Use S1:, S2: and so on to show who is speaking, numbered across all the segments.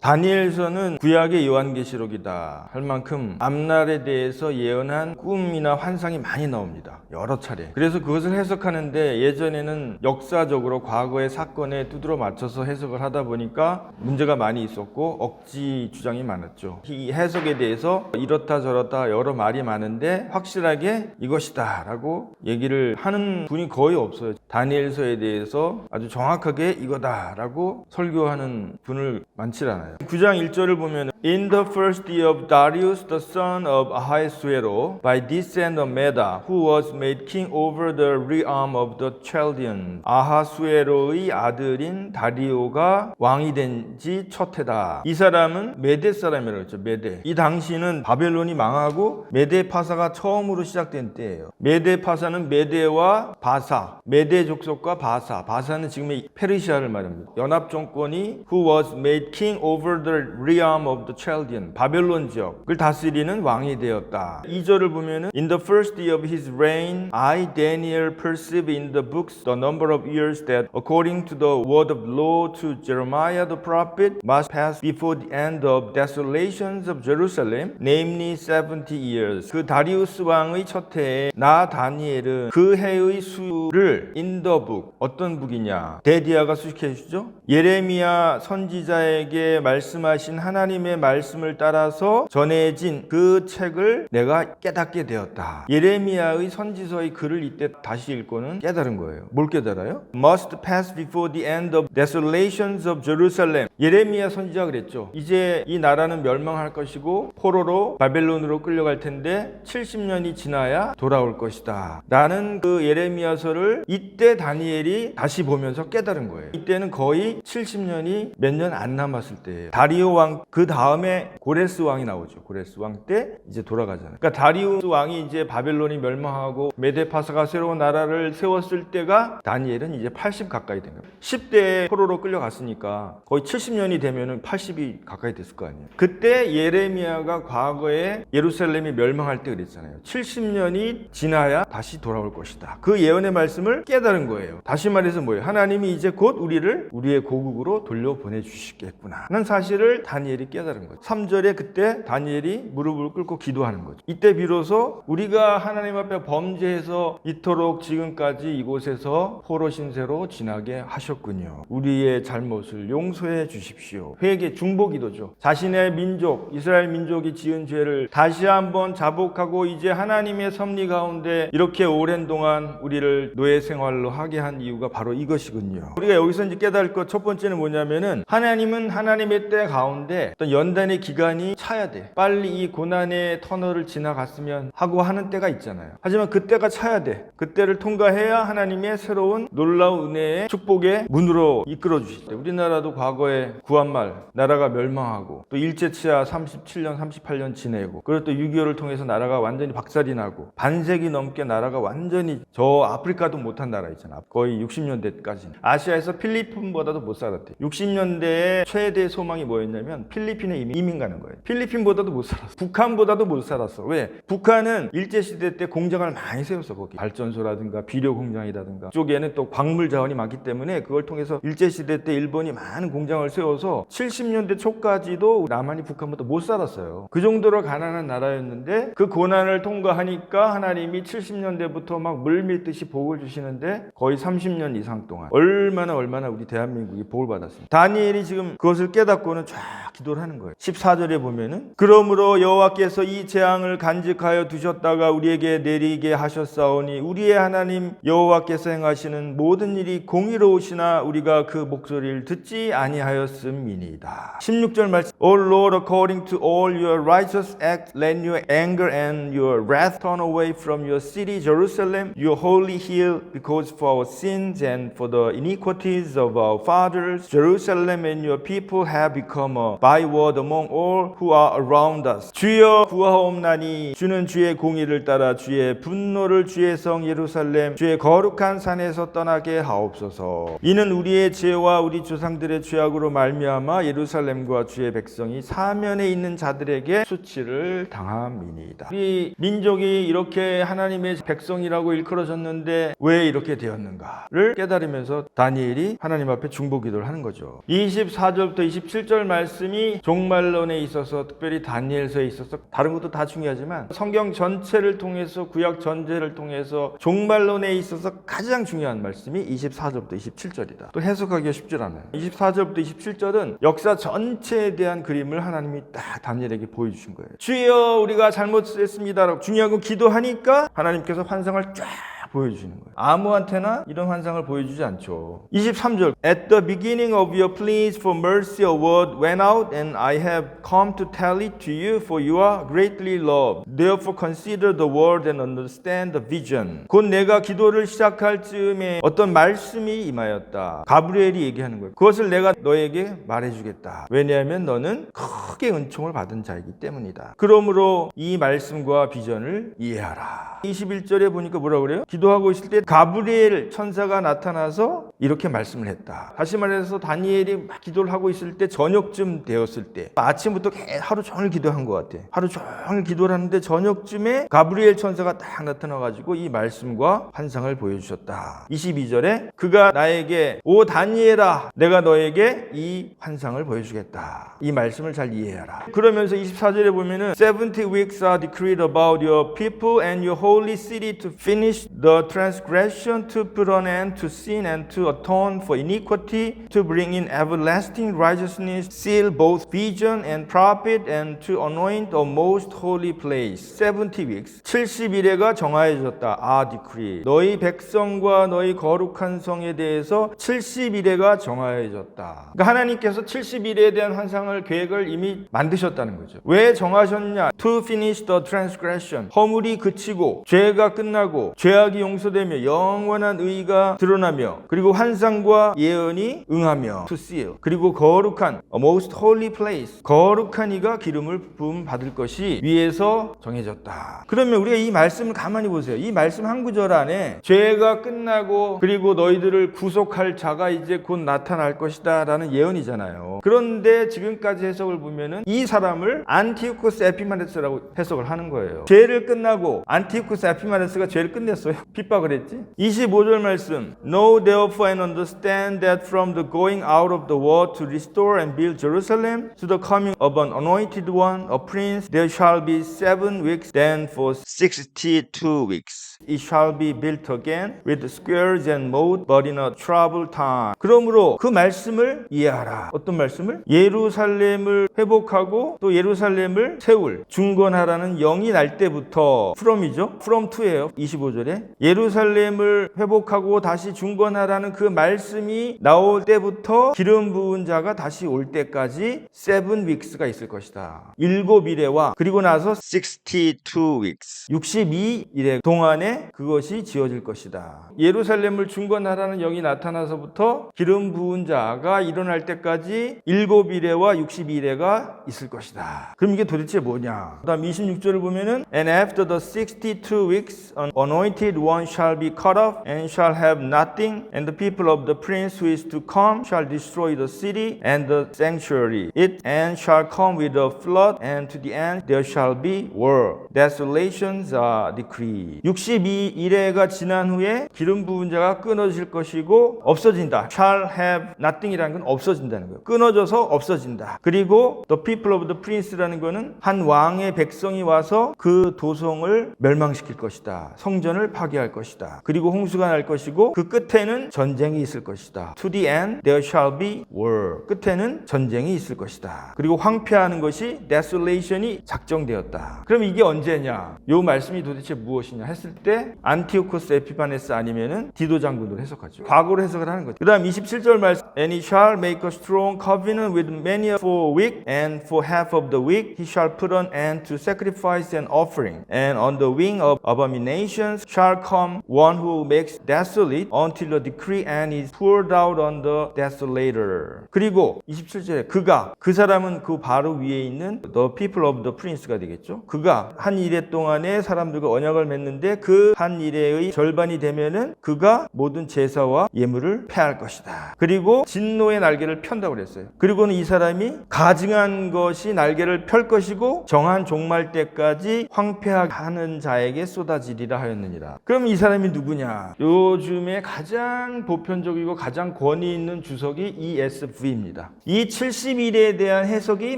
S1: 다니엘서는 구약의 요한계시록이다 할 만큼 앞날에 대해서 예언한 꿈이나 환상이 많이 나옵니다. 여러 차례. 그래서 그것을 해석하는데 예전에는 역사적으로 과거의 사건에 두드러 맞춰서 해석을 하다 보니까 문제가 많이 있었고 억지 주장이 많았죠. 이 해석에 대해서 이렇다 저렇다 여러 말이 많은데 확실하게 이것이다 라고 얘기를 하는 분이 거의 없어요. 다니엘서에 대해서 아주 정확하게 이거다 라고 설교하는 분을 많지 않아요. 9장 1절을 보면 In the first year of Darius the son of Ahasuero by descent of Meda who was made king over the realm of the Chaldeans 아하수에로의 아들인 다리오가 왕이 된 지 첫 해다. 이 사람은 메대 사람이라고 했죠. 메대. 이 당시는 바벨론이 망하고 메대 파사가 처음으로 시작된 때예요. 메대 파사는 메대와 바사, 메대 족속과 바사. 바사는 지금의 페르시아를 말합니다. 연합 정권이 who was made king over the realm of the Chaldean 바벨론 지역을 다스리는 왕이 되었다. 2절을 보면은 in the first year of his reign I Daniel perceive in the books the number of years that according to the word of law to Jeremiah the prophet must pass before the end of desolations of Jerusalem namely 70 years 그 다리우스 왕의 첫 해에 나 다니엘은 그 해의 수를 in the book 어떤 북이냐 데디아가 수식해 주시죠 예레미야 선지자에게 말씀하신 하나님의 말씀을 따라서 전해진 그 책을 내가 깨닫게 되었다. 예레미야의 선지서의 글을 이때 다시 읽고는 깨달은 거예요. 뭘 깨달아요? Must pass before the end of desolations of Jerusalem. 예레미야 선지자 그랬죠. 이제 이 나라는 멸망할 것이고 포로로 바벨론으로 끌려갈 텐데 70년이 지나야 돌아올 것이다. 나는 그 예레미야서를 이때 다니엘이 다시 보면서 깨달은 거예요. 이때는 거의 70년이 몇 년 안 남았을 때예요. 다리오 왕 그 다음 에 고레스 왕이 나오죠. 고레스 왕 때 이제 돌아가잖아요. 그러니까 다리오 왕이 이제 바벨론이 멸망하고 메데파사가 새로운 나라를 세웠을 때가 다니엘은 이제 80 가까이 된 거예요. 10대에 포로로 끌려갔으니까 거의 70년이 되면은 80이 가까이 됐을 거 아니에요. 그때 예레미야가 과거에 예루살렘이 멸망할 때 그랬잖아요. 70년이 지나야 다시 돌아올 것이다. 그 예언의 말씀을 깨달은 거예요. 다시 말해서 뭐예요? 하나님이 이제 곧 우리를 우리의 고국으로 돌려 보내 주시겠구나. 하는 사실을 다니엘이 깨달 은 거죠. 3절에 그때 다니엘이 무릎을 꿇고 기도하는 거죠. 이때 비로소 우리가 하나님 앞에 범죄해서 이토록 지금까지 이곳에서 포로 신세로 지나게 하셨군요. 우리의 잘못을 용서해 주십시오. 회개 중보 기도죠. 자신의 민족, 이스라엘 민족이 지은 죄를 다시 한번 자복하고 이제 하나님의 섭리 가운데 이렇게 오랜 동안 우리를 노예 생활로 하게 한 이유가 바로 이것이군요. 우리가 여기서 이제 깨달을 것 첫 번째는 뭐냐면은 하나님은 하나님의 때 가운데 어떤 연 단의 기간이 차야 돼. 빨리 이 고난의 터널을 지나갔으면 하고 하는 때가 있잖아요. 하지만 그때가 차야 돼. 그때를 통과해야 하나님의 새로운 놀라운 은혜의 축복의 문으로 이끌어 주실 때. 우리나라도 과거에 구한말 나라가 멸망하고 또 일제치하 37년 38년 지내고 그리고 또 6.25를 통해서 나라가 완전히 박살이 나고 반세기 넘게 나라가 완전히 저 아프리카도 못한 나라 있잖아. 거의 60년대까지. 아시아에서 필리핀보다도 못 살았대. 60년대에 최대 소망이 뭐였냐면 필리핀에 이민, 이민 가는 거예요. 필리핀보다도 못 살았어. 북한보다도 못 살았어. 왜? 북한은 일제시대 때 공장을 많이 세웠어. 거기. 발전소라든가 비료 공장이라든가. 쪽에는 또 광물 자원이 많기 때문에 그걸 통해서 일제시대 때 일본이 많은 공장을 세워서 70년대 초까지도 남한이 북한보다 못 살았어요. 그 정도로 가난한 나라였는데 그 고난을 통과하니까 하나님이 70년대부터 막 물밀듯이 복을 주시는데 거의 30년 이상 동안 얼마나 얼마나 우리 대한민국이 복을 받았습니다. 다니엘이 지금 그것을 깨닫고는 쫙 기도를 하는 거예요. 14절에 보면은 그러므로 여호와께서 이 재앙을 간직하여 두셨다가 우리에게 내리게 하셨사오니 우리의 하나님 여호와께서 행하시는 모든 일이 공의로우시나 우리가 그 목소리를 듣지 아니하였음이니이다. 16절 말씀 O Lord according to all your righteous acts let your anger and your wrath turn away from your city Jerusalem your holy hill because for our sins and for the iniquities of our fathers Jerusalem and your people have become a byword Lord among all who are around us. 주여 구하옵나니 주는 주의 공의를 따라 주의 분노를 주의 성 예루살렘 주의 거룩한 산에서 떠나게 하옵소서. 이는 우리의 죄와 우리 조상들의 죄악으로 말미암아 예루살렘과 주의 백성이 사면에 있는 자들에게 수치를 당함이니이다. 우리 민족이 이렇게 하나님의 백성이라고 일컬어졌는데 왜 이렇게 되었는가를 깨달으면서 다니엘이 하나님 앞에 중보 기도를 하는 거죠. 24절부터 27절 말씀이 종 말론에 있어서 특별히 다니엘서에 있어서 다른 것도 다 중요하지만 성경 전체를 통해서 구약 전제를 통해서 종말론에 있어서 가장 중요한 말씀이 24절부터 27절이다. 또 해석하기가 쉽지 않아요. 24절부터 27절은 역사 전체에 대한 그림을 하나님이 딱 다니엘에게 보여주신 거예요. 주여 우리가 잘못했습니다. 중요한 건 기도하니까 하나님께서 환상을 쫙 보여주시는 거예요. 아무한테나 이런 환상을 보여주지 않죠. 23절 At the beginning of your pleas for mercy a word went out and I have come to tell it to you for you are greatly loved. Therefore consider the word and understand the vision. 곧 내가 기도를 시작할 즈음에 어떤 말씀이 임하였다. 가브리엘이 얘기하는 거예요. 그것을 내가 너에게 말해주겠다. 왜냐하면 너는 크게 은총을 받은 자이기 때문이다. 그러므로 이 말씀과 비전을 이해하라. 21절에 보니까 뭐라 그래요? 기도 하고 있을 때 가브리엘 천사가 나타나서 이렇게 말씀을 했다. 다시 말해서 다니엘이 막 기도를 하고 있을 때 저녁쯤 되었을 때 아침부터 개- 하루 종일 기도한 것 같아. 하루 종일 기도를 하는데 저녁쯤에 가브리엘 천사가 딱 나타나가지고 이 말씀과 환상을 보여주셨다. 22절에 그가 나에게 오 다니엘아 내가 너에게 이 환상을 보여주겠다. 이 말씀을 잘 이해해라. 그러면서 24절에 보면은 70 weeks are decreed about your people and your holy city to finish the transgression, to put an end to sin and to atone for iniquity, to bring in everlasting righteousness, seal both vision and prophet, and to anoint a most holy place. 70 weeks. 70일에가 정하여졌다. 아, decree. 너희 백성과 너희 거룩한 성에 대해서 70일에가 정하여졌다. 그러니까 하나님께서 70일에 대한 환상을 계획을 이미 만드셨다는 거죠. 왜 정하셨냐? To finish the transgression. 허물이 그치고 죄가 끝나고 죄악이 용서되며 영원한 의가 드러나며 그리고 환상과 예언이 응하며 to seal. 그리고 거룩한 a most holy place. 거룩한 이가 기름을 부음 받을 것이 위에서 정해졌다. 그러면 우리가 이 말씀을 가만히 보세요. 이 말씀 한 구절 안에 죄가 끝나고 그리고 너희들을 구속할 자가 이제 곧 나타날 것이다라는 예언이잖아요. 그런데 지금까지 해석을 보면은 이 사람을 안티우코스 에피마네스라고 해석을 하는 거예요. 죄를 끝나고 안티우코스 에피마네스가 죄를 끝냈어요. 핍박을 했지. 25절 말씀. Know therefore and understand that from the going out of the world to restore and build Jerusalem to the coming of an anointed one, a prince, there shall be seven weeks, then for sixty-two weeks. It shall be built again with squares and moat, but in a troubled time. 그러므로 그 말씀을 이해하라. 어떤 말씀을? 예루살렘을 회복하고 또 예루살렘을 세울 중건하라는 영이 날 때부터 from이죠. from to예요. 25절에 예루살렘을 회복하고 다시 중건하라는 그 말씀이 나올 때부터 기름 부은 자가 다시 올 때까지 seven weeks가 있을 것이다. 일곱 일에와 그리고 나서 62 weeks 62일의 동안에 그것이 지어질 것이다. 예루살렘을 중건하라는 영이 나타나서부터 기름 부은 자가 일어날 때까지 일곱 일에와 62일에가 있을 것이다. 그럼 이게 도대체 뭐냐? 그다음 26절을 보면은 and after the 62 weeks an anointed one shall be cut off and shall have nothing and the people of the prince who is to come shall destroy the city and the sanctuary it and shall come with a flood and to the end there shall be war desolations are decreed 62일회가 지난 후에 기름 부은 자가 끊어질 것이고 없어진다 shall have nothing이라는 건 없어진다는 거예요 끊어져서 없어진다 그리고 the people of the prince라는 거는 한 왕의 백성이 와서 그 도성을 멸망시킬 것이다 성전을 파괴할 것이다 그리고 홍수가 날 것이고 그 끝에는 전쟁 이 있을 것이다 to the end there shall be war 끝에는 전쟁이 있을 것이다 그리고 황폐하는 것이 desolation이 작정되었다 그럼 이게 언제냐 요 말씀이 도대체 무엇이냐 했을 때 안티오코스 에피파네스 아니면은 디도 장군으로 해석하죠 과거로 해석을 하는 거죠 그 다음 27절 말씀 and he shall make a strong covenant with many for a week and for half of the week he shall put an end to sacrifice and offering and on the wing of abominations shall come one who makes desolate until the decree hungry and is poured out on the desolator. 그리고 27절에 그가 그 사람은 그 바로 위에 있는 the people of the prince가 되겠죠. 그가 한 일해 동안에 사람들과 언약을 맺는데 그 한 일해의 절반이 되면은 그가 모든 제사와 예물을 패할 것이다. 그리고 진노의 날개를 편다고 그랬어요. 그리고는 이 사람이 가증한 것이 날개를 펼 것이고 정한 종말 때까지 황폐하는 자에게 쏟아지리라 하였느니라. 그럼 이 사람이 누구냐? 요즘에 가장 보편적이고 가장 권위 있는 주석이 ESV입니다. 이 70일에 대한 해석이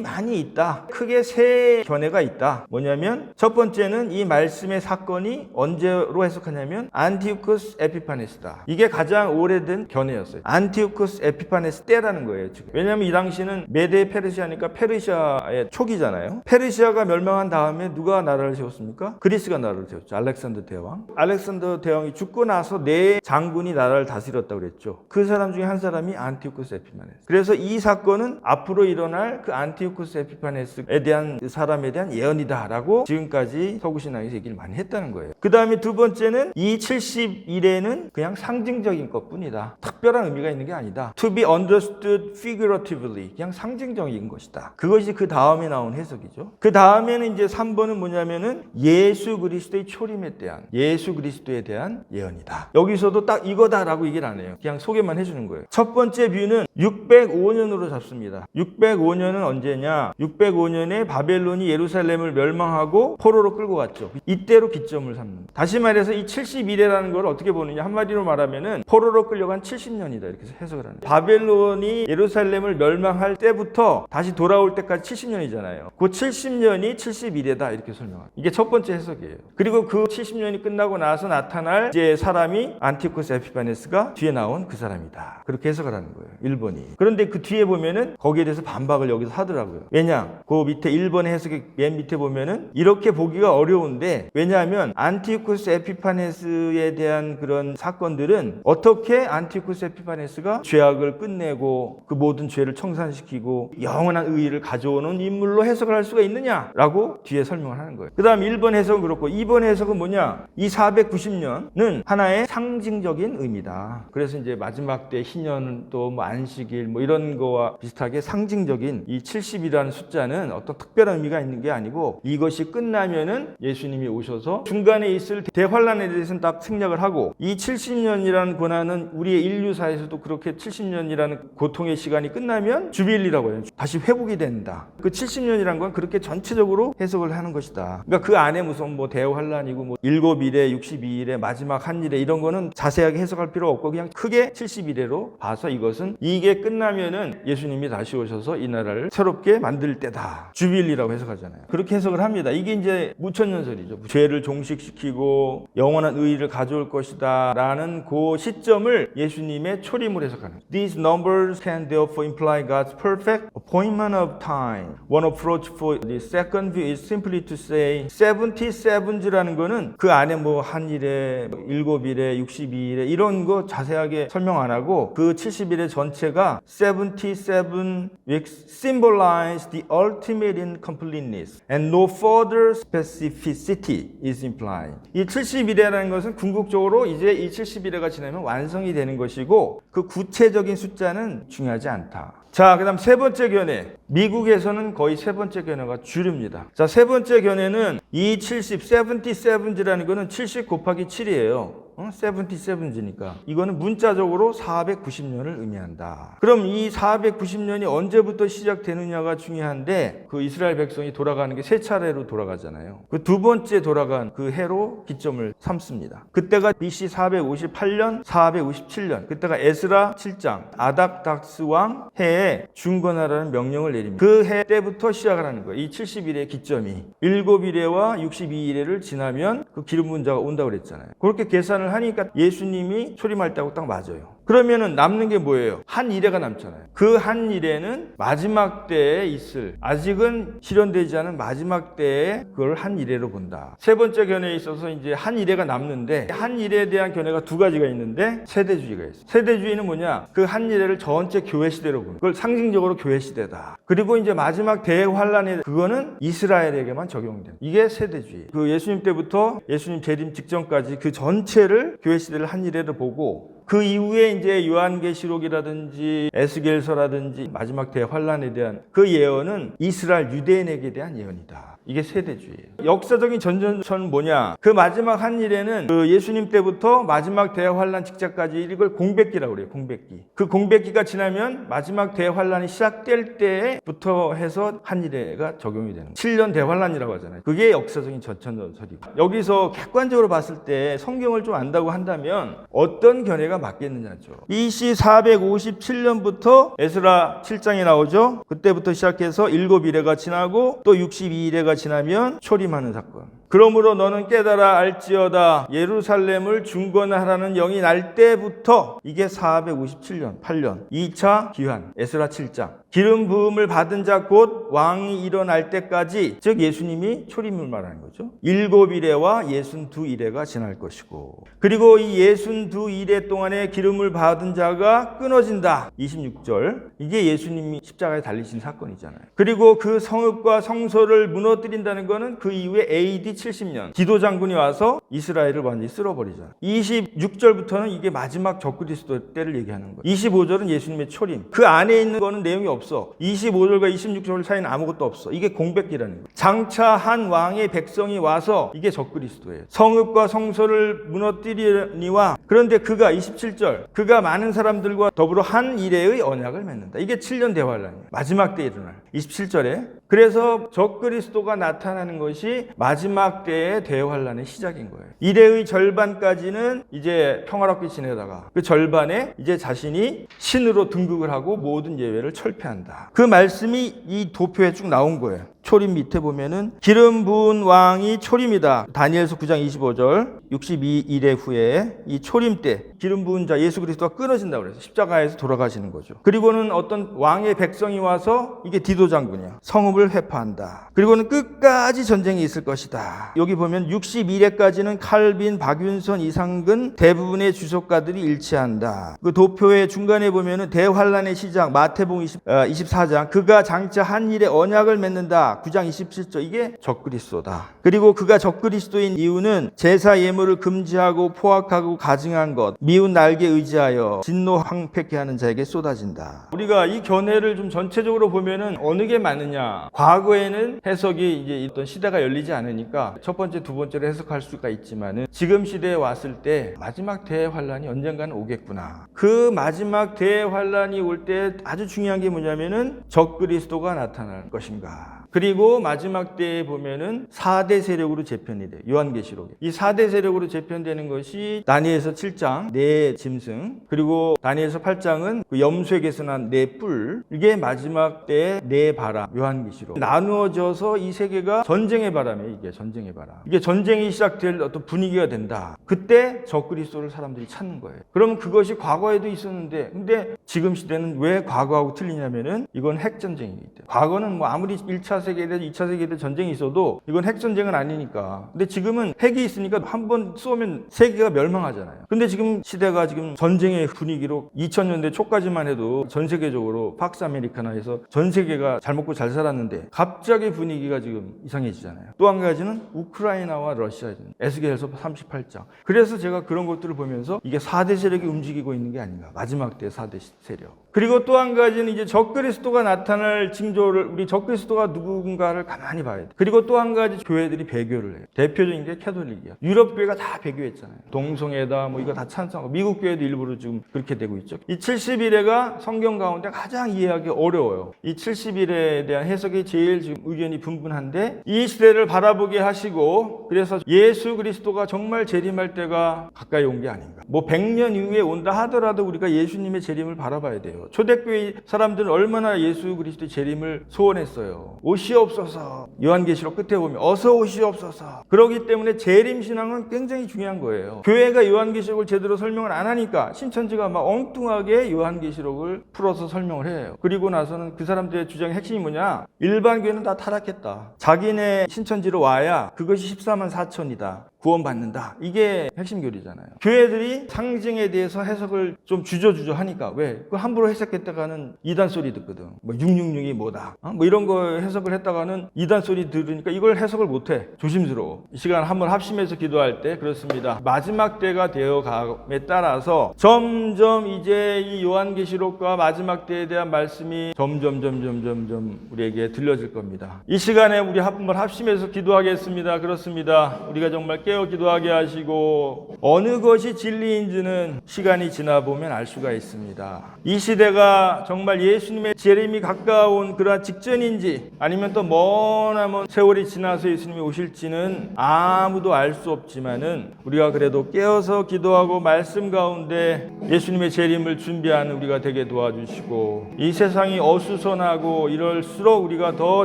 S1: 많이 있다. 크게 세 견해가 있다. 뭐냐면 첫 번째는 이 말씀의 사건이 언제로 해석하냐면 안티우크스 에피파네스다. 이게 가장 오래된 견해였어요. 안티우크스 에피파네스 때라는 거예요. 지금. 왜냐하면 이 당시는 메데 페르시아니까 페르시아의 초기잖아요. 페르시아가 멸망한 다음에 누가 나라를 세웠습니까? 그리스가 나라를 세웠죠. 알렉산더 대왕. 알렉산더 대왕이 죽고 나서 네 장군이 나라를 다스렸 다고 그랬죠. 그 사람 중에 한 사람이 안티우크스 에피파네스. 그래서 이 사건은 앞으로 일어날 그 안티우크스 에피파네스에 대한 그 사람에 대한 예언이다라고 지금까지 서구신앙에서 얘기를 많이 했다는 거예요. 그 다음에 두 번째는 이 70일에는 그냥 상징적인 것 뿐이다. 특별한 의미가 있는 게 아니다. To be understood figuratively. 그냥 상징적인 것이다. 그것이 그 다음에 나온 해석이죠. 그 다음에는 이제 3번은 뭐냐면은 예수 그리스도의 초림에 대한 예수 그리스도에 대한 예언이다. 여기서도 딱 이거다라고 얘기를 안 해요. 그냥 소개만 해주는 거예요. 첫 번째 뷰는 605년으로 잡습니다. 605년은 언제냐? 605년에 바벨론이 예루살렘을 멸망하고 포로로 끌고 갔죠. 이때로 기점을 삼는. 다시 말해서 이 71회라는 걸 어떻게 보느냐? 한마디로 말하면은 포로로 끌려간 70년이다. 이렇게 해석을 하는. 바벨론이 예루살렘을 멸망할 때부터 다시 돌아올 때까지 70년이잖아요. 그 70년이 71회다. 이렇게 설명합니다. 이게 첫 번째 해석이에요. 그리고 그 70년이 끝나고 나서 나타날 이제 사람이 안티코스 에피파네스가 뒤에 나온 그 사람이다. 그렇게 해석을 하는 거예요. 1번이. 그런데 그 뒤에 보면은 거기에 대해서 반박을 여기서 하더라고요. 왜냐? 그 밑에 1번의 해석의 맨 밑에 보면은 이렇게 보기가 어려운데 왜냐하면 안티코스 에피파네스에 대한 그런 사건들은 어떻게 안티코스 에피파네스가 죄악을 끝내고 그 모든 죄를 청산시키고 영원한 의의를 가져오는 인물로 해석을 할 수가 있느냐라고 뒤에 설명을 하는 거예요. 그 다음 1번 해석은 그렇고 2번 해석은 뭐냐? 이 490년은 하나의 상징적인 의미다. 그래서 이제 마지막 때 희년 또뭐 안식일 뭐 이런 거와 비슷하게 상징적인 이 70이라는 숫자는 어떤 특별한 의미가 있는 게 아니고 이것이 끝나면은 예수님이 오셔서 중간에 있을 대환란에 대해서는 딱 생략을 하고 이 70년이라는 고난은 우리의 인류사에서도 그렇게 70년이라는 고통의 시간이 끝나면 주빌리라고 해요. 다시 회복이 된다. 그 70년이란 건 그렇게 전체적으로 해석을 하는 것이다. 그러니까 그 안에 무슨 뭐 대환란이고 뭐 일곱 일에 62일에 마지막 한 일에 이런 거는 자세하게 해석할 필요 없고 그냥 크게 71회로 봐서 이것은 이게 끝나면은 예수님이 다시 오셔서 이 나라를 새롭게 만들 때다. 주빌리라고 해석하잖아요. 그렇게 해석을 합니다. 이게 이제 무천년설이죠. 죄를 종식시키고 영원한 의의를 가져올 것이다. 라는 그 시점을 예수님의 초림을 해석하는. These numbers can therefore imply God's perfect appointment of time. One approach for the second view is simply to say 77s라는 거는 그 안에 뭐 한 일에 일곱 일에 62일에 이런 거 자세 하게 설명 안 하고 그 70일의 전체가 77 weeks symbolize the ultimate incompleteness and no further specificity is implied. 이 70일이라는 것은 궁극적으로 이제 이 70일회가 지나면 완성이 되는 것이고 그 구체적인 숫자는 중요하지 않다. 자, 그 다음 세 번째 견해. 미국에서는 거의 세 번째 견해가 주류입니다. 자, 세 번째 견해는 이 70, 77이라는 거는 70 곱하기 7이에요. 어? 77지니까. 이거는 문자적으로 490년을 의미한다. 그럼 이 490년이 언제부터 시작되느냐가 중요한데 그 이스라엘 백성이 돌아가는 게 세 차례로 돌아가잖아요. 그 두 번째 돌아간 그 해로 기점을 삼습니다. 그때가 BC 458년, 457년. 그때가 에스라 7장 아닥닥스 왕 해에 중건하라는 명령을 내립니다. 그 해 때부터 시작을 하는 거예요. 이 70일의 기점이 7일에와 62일에를 지나면 그 기름 분자가 온다고 그랬잖아요. 그렇게 계산을 하니까 예수님이 초림할 때하고 딱 맞아요. 그러면은 남는 게 뭐예요? 한 일회가 남잖아요. 그 한 일회는 마지막 때에 있을 아직은 실현되지 않은 마지막 때에 그걸 한 일회로 본다. 세 번째 견해에 있어서 이제 한 일회가 남는데 한 일회에 대한 견해가 두 가지가 있는데 세대주의가 있어요. 세대주의는 뭐냐? 그 한 일회를 전체 교회 시대로 보는. 그걸 상징적으로 교회 시대다. 그리고 이제 마지막 대환란에 그거는 이스라엘에게만 적용된. 이게 세대주의. 그 예수님 때부터 예수님 재림 직전까지 그 전체를 교회 시대를 한 일회로 보고 그 이후에 이제 요한계시록이라든지 에스겔서라든지 마지막 대환란에 대한 그 예언은 이스라엘 유대인에게 대한 예언이다. 이게 세대주의예요. 역사적인 전전선 뭐냐? 그 마지막 한 일에는 그 예수님 때부터 마지막 대환란 직전까지 이걸 공백기라고 그래요. 공백기. 그 공백기가 지나면 마지막 대환란이 시작될 때부터 해서 한 일에가 적용이 되는 거예요. 7년 대환란이라고 하잖아요. 그게 역사적인 전천전설이고. 여기서 객관적으로 봤을 때 성경을 좀 안다고 한다면 어떤 견해가 맞겠느냐죠. BC 457년부터 에스라 7장에 나오죠. 그때부터 시작해서 7일에가 지나고 또 62일에가 지나면 초림하는 사건. 그러므로 너는 깨달아 알지어다 예루살렘을 중건하라는 영이 날 때부터 이게 457년 8년 2차 기환 에스라 7장 기름 부음을 받은 자 곧 왕이 일어날 때까지 즉 예수님이 초림을 말하는 거죠. 일곱 이래와 예순 두 이래가 지날 것이고 그리고 이 예순 두 이래 동안에 기름을 받은 자가 끊어진다. 26절 이게 예수님이 십자가에 달리신 사건이잖아요. 그리고 그 성읍과 성소를 무너뜨린다는 거는 그 이후에 AD 70년 디도 장군이 와서 이스라엘을 완전히 쓸어버리잖아요. 26절부터는 이게 마지막 적그리스도 때를 얘기하는 거예요. 25절은 예수님의 초림. 그 안에 있는 거는 내용이 없어. 25절과 26절 사이는 아무것도 없어. 이게 공백기라는 거예요. 장차 한 왕의 백성이 와서 이게 적그리스도예요. 성읍과 성소를 무너뜨리니와 그런데 그가 27절 그가 많은 사람들과 더불어 한 이래의 언약을 맺는다. 이게 7년 대환란이에요. 마지막 때 일어날 27절에 그래서 적그리스도가 나타나는 것이 마지막 때의 대환란의 시작인 거예요. 이래의 절반까지는 이제 평화롭게 지내다가 그 절반에 이제 자신이 신으로 등극을 하고 모든 예외를 철폐한다. 그 말씀이 이 도표에 쭉 나온 거예요. 초림 밑에 보면은 기름 부은 왕이 초림이다. 다니엘서 9장 25절 62일의 후에 이 초림 때 기름 부은 자 예수 그리스도가 끊어진다고 그래서 십자가에서 돌아가시는 거죠. 그리고는 어떤 왕의 백성이 와서 이게 디도 장군이야. 성읍을 회파한다. 그리고는 끝까지 전쟁이 있을 것이다. 여기 보면 61회까지는 칼빈, 박윤선, 이상근 대부분의 주석가들이 일치한다. 그 도표의 중간에 보면은 대환란의 시작 마태복음 20, 어, 24장 그가 장차 한 일에 언약을 맺는다. 9장 27절 이게 적그리스도다. 그리고 그가 적그리스도인 이유는 제사 예물을 금지하고 포악하고 가증한 것 미운 날개 의지하여 진노 황폐케 하는 자에게 쏟아진다. 우리가 이 견해를 좀 전체적으로 보면은 어느 게 맞느냐? 과거에는 해석이 이제 어떤 시대가 열리지 않으니까 첫 번째, 두 번째로 해석할 수가 있지만은 지금 시대에 왔을 때 마지막 대환란이 언젠가는 오겠구나. 그 마지막 대환란이 올 때 아주 중요한 게 뭐냐면은 적그리스도가 나타날 것인가. 그리고 마지막 때에 보면은 4대 세력으로 재편이 돼요. 요한계시록에. 이 4대 세력으로 재편되는 것이 다니엘서 7장 네 짐승 그리고 다니엘서 8장은 그 염소에게서 난 네 뿔 이게 마지막 때의 네 바람 요한계시록 나누어져서 이 세계가 전쟁의 바람이에요. 이게 전쟁의 바람. 이게 전쟁이 시작될 어떤 분위기가 된다. 그때 적그리스도를 사람들이 찾는 거예요. 그러면 그것이 과거에도 있었는데 근데 지금 시대는 왜 과거하고 틀리냐면은 이건 핵전쟁이기 때문에 과거는 뭐 아무리 1차 세계대 2차 세계대 전쟁이 있어도 이건 핵 전쟁은 아니니까. 근데 지금은 핵이 있으니까 한 번 쏘면 세계가 멸망하잖아요. 근데 지금 시대가 지금 전쟁의 분위기로 2000년대 초까지만 해도 전 세계적으로 팍스 아메리카나에서 전 세계가 잘 먹고 잘 살았는데 갑자기 분위기가 지금 이상해지잖아요. 또 한 가지는 우크라이나와 러시아 에스겔서 38장. 그래서 제가 그런 것들을 보면서 이게 4대 세력이 움직이고 있는 게 아닌가. 마지막 때 4대 세력. 그리고 또 한 가지는 이제 적그리스도가 나타날 징조를 우리 적그리스도가 누 군가를 가만히 봐야 돼. 그리고 또 한 가지 교회들이 배교를 해요. 대표적인 게 캐톨릭이야. 유럽 교회가 다 배교했잖아요. 동성애다 뭐 이거 다 찬성하고 미국 교회도 일부러 지금 그렇게 되고 있죠. 이 70일에가 성경 가운데 가장 이해하기 어려워요. 이 70일에 대한 해석이 제일 지금 의견이 분분한데 이 시대를 바라보게 하시고 그래서 예수 그리스도가 정말 재림할 때가 가까이 온 게 아닌가. 뭐 100년 이후에 온다 하더라도 우리가 예수님의 재림을 바라봐야 돼요. 초대교회 사람들은 얼마나 예수 그리스도의 재림을 소원했어요. 오시옵소서. 요한계시록 끝에 보면 어서 오시옵소서. 그러기 때문에 재림 신앙은 굉장히 중요한 거예요. 교회가 요한계시록을 제대로 설명을 안 하니까 신천지가 막 엉뚱하게 요한계시록을 풀어서 설명을 해요. 그리고 나서는 그 사람들의 주장의 핵심이 뭐냐? 일반 교회는 다 타락했다. 자기네 신천지로 와야 그것이 14만 4천이다. 구원받는다. 이게 핵심 교리잖아요. 교회들이 상징에 대해서 해석을 좀 주저주저 하니까 왜? 그 함부로 해석했다가는 이단 소리 듣거든. 뭐 666이 뭐다. 어? 뭐 이런 거 해석을 했다가는 이단 소리 들으니까 이걸 해석을 못 해. 조심스러워. 이 시간 한번 합심해서 기도할 때 그렇습니다. 마지막 때가 되어 감에 따라서 점점 이제 이 요한계시록과 마지막 때에 대한 말씀이 점점 점점 점점 우리에게 들려질 겁니다. 이 시간에 우리 한번 합심해서 기도하겠습니다. 그렇습니다. 우리가 정말 깨어 기도하게 하시고 어느 것이 진리인지는 시간이 지나 보면 알 수가 있습니다. 이 시대가 정말 예수님의 재림이 가까운 그러한 직전인지 아니면 또 머나먼 세월이 지나서 예수님이 오실지는 아무도 알 수 없지만은 우리가 그래도 깨어서 기도하고 말씀 가운데 예수님의 재림을 준비하는 우리가 되게 도와주시고 이 세상이 어수선하고 이럴수록 우리가 더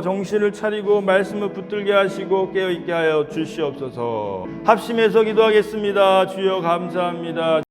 S1: 정신을 차리고 말씀을 붙들게 하시고 깨어 있게 하여 주시옵소서. 합심해서 기도하겠습니다. 주여 감사합니다.